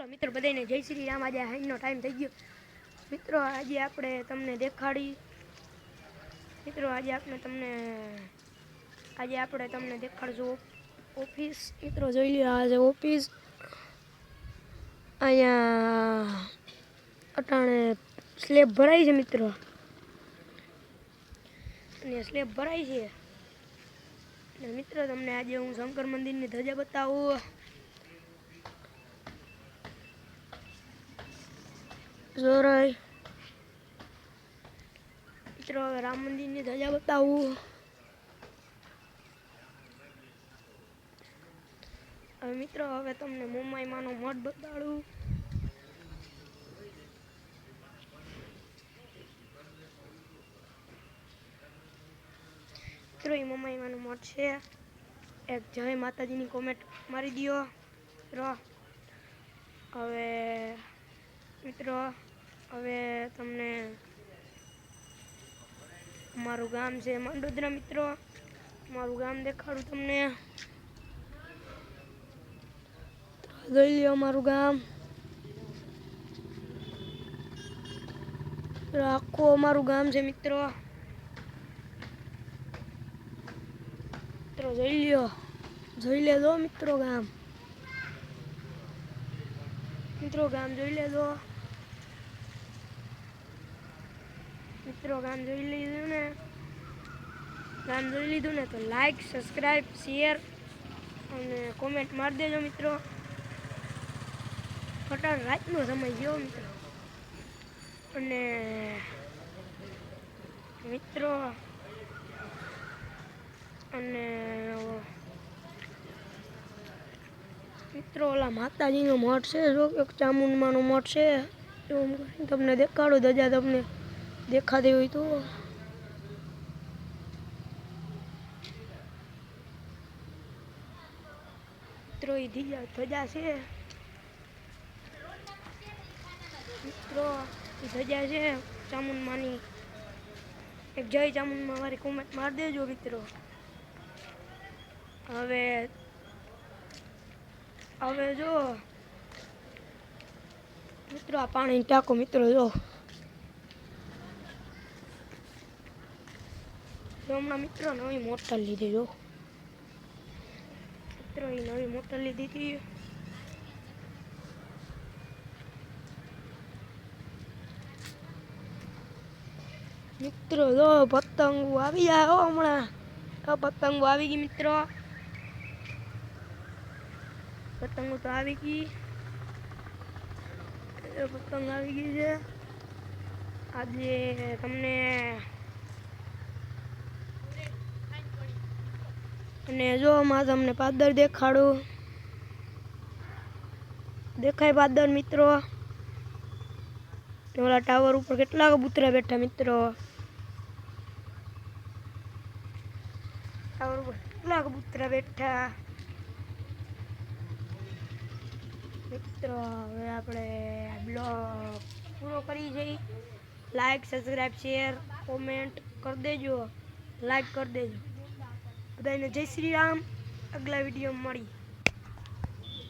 બોલો મિત્રો બધાને જય શ્રી રામ. આજે હાઈનો ટાઈમ થઈ ગયો. મિત્રો, આજે આપણે તમને દેખાડી મિત્રો, આજે આપણે તમને આજે આપણે તમને દેખાડશું ઓફિસ મિત્રો, જોઈ લો આજે ઓફિસ અહીંયા અટાણે સ્લેબ ભરાય છે, મિત્રો. અને સ્લેબ ભરાય છે. મિત્રો, તમને આજે હું શંકર મંદિરની ધજા બતાવું. જોરાય. મિત્રો, હવે રામ મંદિરની ધજા બતાવું. હવે મિત્રો, હવે તમને મુંબઈમાંનો મઠ બતાડું. મિત્રો, એ મુંબઈમાંનો મઠ છે. એક જય માતાજીની કોમેન્ટ મારી દો મિત્રો, હવે મિત્રો, હવે તમને મારું ગામ છે માંડોદરા, મિત્રો. મારું ગામ દેખાડું તમને. જોઈ લ્યો મારું ગામ. આખું અમારું ગામ છે, મિત્રો. મિત્રો, જોઈ લ્યો. જોઈ લેજો, મિત્રો, ગામ. મિત્રો ગામ જોઈ લેજો. મિત્રો ગામ જોઈ લીધું ને? ગામ જોઈ લીધું ને તો લાઈક સબસ્ક્રાઈબ શેર અને કોમેન્ટ મારી દેજો મિત્રો. ફટાણ રાતનો સમય ગયો મિત્રો. અને મિત્રો, અને મિત્રો, ઓલા માતાજીનો મઠ છે જો, એક ચામુંડમાનો મઠ છે. તમને દેખાડું, ધજા તમને દેખાતી હોય તો. મિત્રો એ ધજા છે. મિત્રો એ ધજા છે ચામુંડમાની. એક જય ચામુંડમાં મારી કોમેન્ટ મારી દેજો, મિત્રો. હવે હવે જો, મિત્રો, આ પાણી ટાંકો, મિત્રો, જો. જો હમણાં મિત્રો નવી મોટર લીધી, જો. મિત્રો, એ નવી મોટર લીધી હતી. મિત્રો, જો પતંગો આવી જાય હો હમણાં. આ પતંગો આવી ગઈ, મિત્રો. પતંગો તો આવી ગઈ પતંગ આવી ગઈ છે. આજે તમને અને જો માં તમને પાદર દેખાડું. દેખાય પાદર, મિત્રો. ઓલા ટાવર ઉપર કેટલા કબૂતરા બેઠા, મિત્રો? ટાવર ઉપર કેટલા કબૂતરા બેઠા? મિત્રો, હવે આપણે બ્લોગ પૂરો કરી જઈ. લાઈક સબસ્ક્રાઈબ શેર કોમેન્ટ કરી દેજો. લાઈક કરી દેજો. બધાને જય શ્રી રામ. આગલા વીડિયો મળી